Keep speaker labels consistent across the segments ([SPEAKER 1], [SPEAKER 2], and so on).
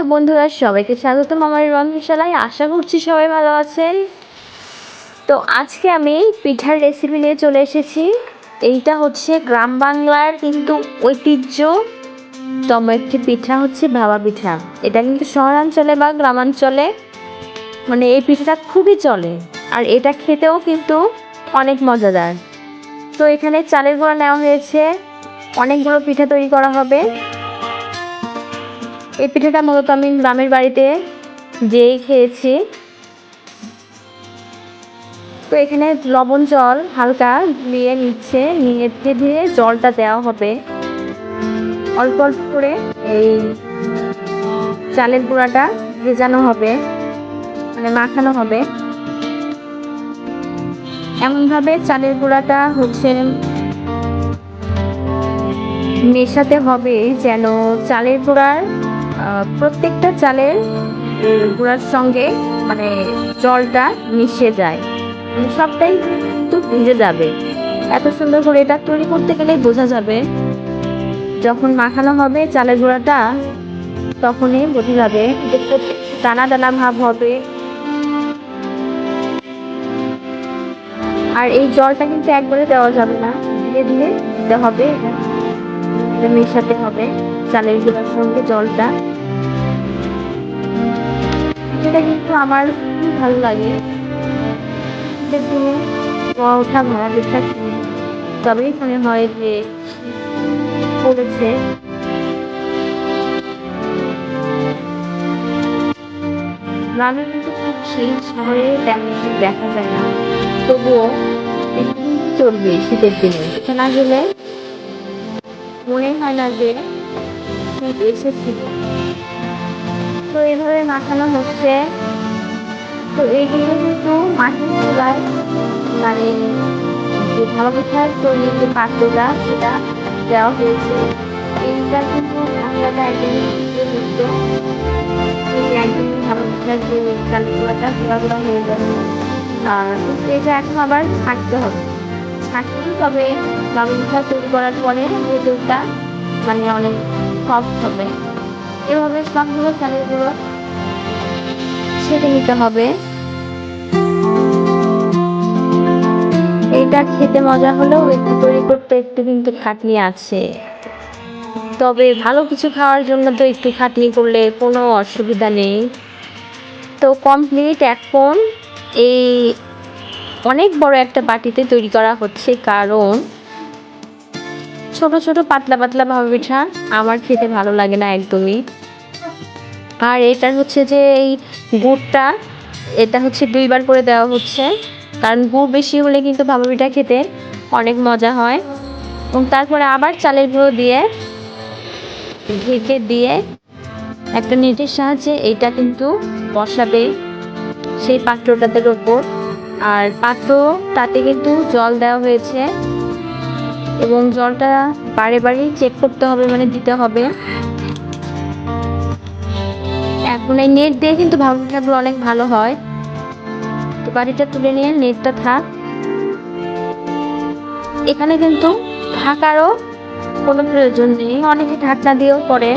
[SPEAKER 1] Hello বন্ধুরা, সবাইকে স্বাগতম আমার রন্ধনশালায়। আশা করছি সবাই ভালো আছেন। তো আজকে আমি পিঠার রেসিপি নিয়ে চলে এসেছি। এইটা হচ্ছে গ্রাম বাংলার কিন্তু ঐতিহ্য। তম একটি পিঠা হচ্ছে ভাবা পিঠা। এটা কিন্তু শহরাঞ্চলে বা গ্রামাঞ্চলে মানে এই পিঠাটা খুবই চলে। আর এটা খেতেও কিন্তু অনেক মজাদার। তো এখানে চালের গুঁড়া নেওয়া হয়েছে। অনেকগুলো পিঠা তৈরি করা হবে। এই পিঠাটা মূলত আমি গ্রামের বাড়িতে যেই খেয়েছি। তো এখানে লবণ জল হালকা দিয়ে নিচ্ছে, নিয়ে ধীরে ধীরে জলটা দেওয়া হবে। অল্প অল্প করে এই চালের গুঁড়াটা ভেজানো হবে মানে মাখানো হবে। এমনভাবে চালের গুঁড়াটা হচ্ছে মেশাতে হবে যেন চালের গুঁড়ার প্রত্যেকটা চালের গুঁড়ার সঙ্গে মানে জলটা মিশে যায়। মানে সবটাই কিন্তু ভিজে যাবে। এত সুন্দর করে এটা তৈরি করতে গেলেই বোঝা যাবে যখন মাখানো হবে চালের গুঁড়াটা, তখনই বোঝা যাবে দানা দানা ভাব হবে। আর এই জলটা কিন্তু একবারে দেওয়া যাবে না। ধীরে ধীরে দিতে হবে। এটা মেশাতে হবে। চালের গুঁড়ার সঙ্গে জলটা। এটা কিন্তু আমার ভালো লাগে। ওঠা ভাড়া খেয়ে তবেই মনে হয় যে পড়েছে। গ্রামে কিন্তু খুব শীত শহরে তেমন দেখা যায় না। তবুও চলবে শীতের দিনে। না গেলে মনে হয় না যে এসেছি। তো এইভাবে মাখানো হচ্ছে। তো এইগুলো কিন্তু মাটির চুলায় মানে যে ভালো পিঠার তৈরি যে পাত্রটা, সেটা দেওয়া হয়েছে। এইটা কিন্তু ঢাকনাটা এই একদমই ভালো যে হয়ে যাবে আর এটা এখন আবার থাকতে হবে। ছাঁকলেই তবে ভালো তৈরি করার পরে ভেতরটা মানে অনেক সফট হবে। এভাবে সবগুলো গুঁড়ো ছেড়ে নিতে হবে। এটা খেতে মজা হলেও একটু তৈরি করতে একটু কিন্তু খাটনি আছে। তবে ভালো কিছু খাওয়ার জন্য তো একটু খাটনি করলে কোনো অসুবিধা নেই। তো কমপ্লিট এখন এই অনেক বড় একটা বাটিতে তৈরি করা হচ্ছে, কারণ ছোট ছোট পাতলা পাতলা ভাবে পিঠা আমার খেতে ভালো লাগে না একদমই। আর এটা হচ্ছে যে এই গুড়টা, এটা হচ্ছে দুইবার করে দেওয়া হচ্ছে, কারণ গুড় বেশি হলে কিন্তু ভাপা পিঠা খেতে অনেক মজা হয়। এবং তারপরে আবার চালের গুঁড়ো দিয়ে ঢেকে দিয়ে একটা নেটের সাহায্যে এইটা কিন্তু বসাবে সেই পাত্রটাদের ওপর। আর পাত্র তাতে কিন্তু জল দেওয়া হয়েছে। এবং জলটা বারে বারে চেক করতে হবে মানে দিতে হবে। এখন এই নেট দিয়ে কিন্তু ভাপা অনেক ভালো হয়। তো বাড়িটা তুলে নিয়ে নেটটা থাক। এখানে কিন্তু ঢাকারও কোনো প্রয়োজন নেই। অনেকে ঢাকনা দিয়েও করে।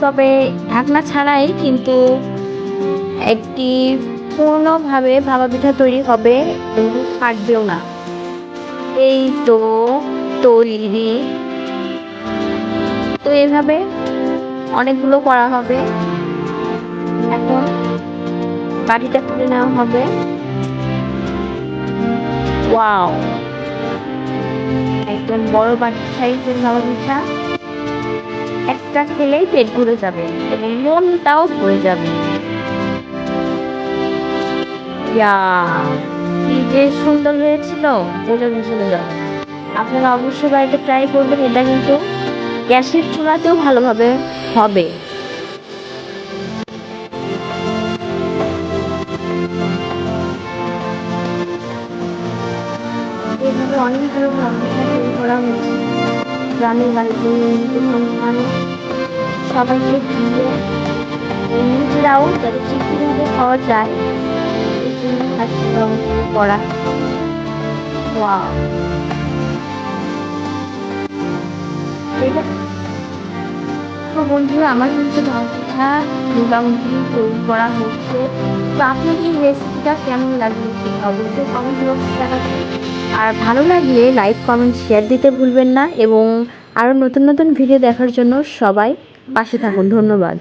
[SPEAKER 1] তবে ঢাকনা ছাড়াই কিন্তু একটি পূর্ণভাবে ভাপা পিঠা তৈরি হবে ফাটবেও না। এই তো তৈরি। তো এইভাবে অনেকগুলো করা হবে। এখন বাটিটা তুলে নেওয়া হবে। ওয়াও! একদম বড় বাটির সাইজের ভালো পিঠা একটা খেলেই পেট ভরে যাবে এবং মনটাও ভরে যাবে। ইয়া যে সুন্দর হয়েছিল। চলে যাবে আপনারা অবশ্যই বাড়িতে ট্রাই করবেন, এটা কিন্তু গ্যাসের চুলাতেও ভালোভাবে হবে। এইভাবে বাড়িতে সবাইকে খাওয়া যায়। এই জন্য করা। ওয়াও এটা তো বন্ধুরা, আমার কিন্তু পিঠা মোটামুটি তৈরি করা হচ্ছে। তো আপনার এই রেসিপিটা কেমন লাগল অবশ্যই কমেন্ট বক্সে আর ভালো লাগলে লাইক কমেন্ট শেয়ার দিতে ভুলবেন না। এবং আরও নতুন নতুন ভিডিও দেখার জন্য সবাই পাশে থাকুন। ধন্যবাদ।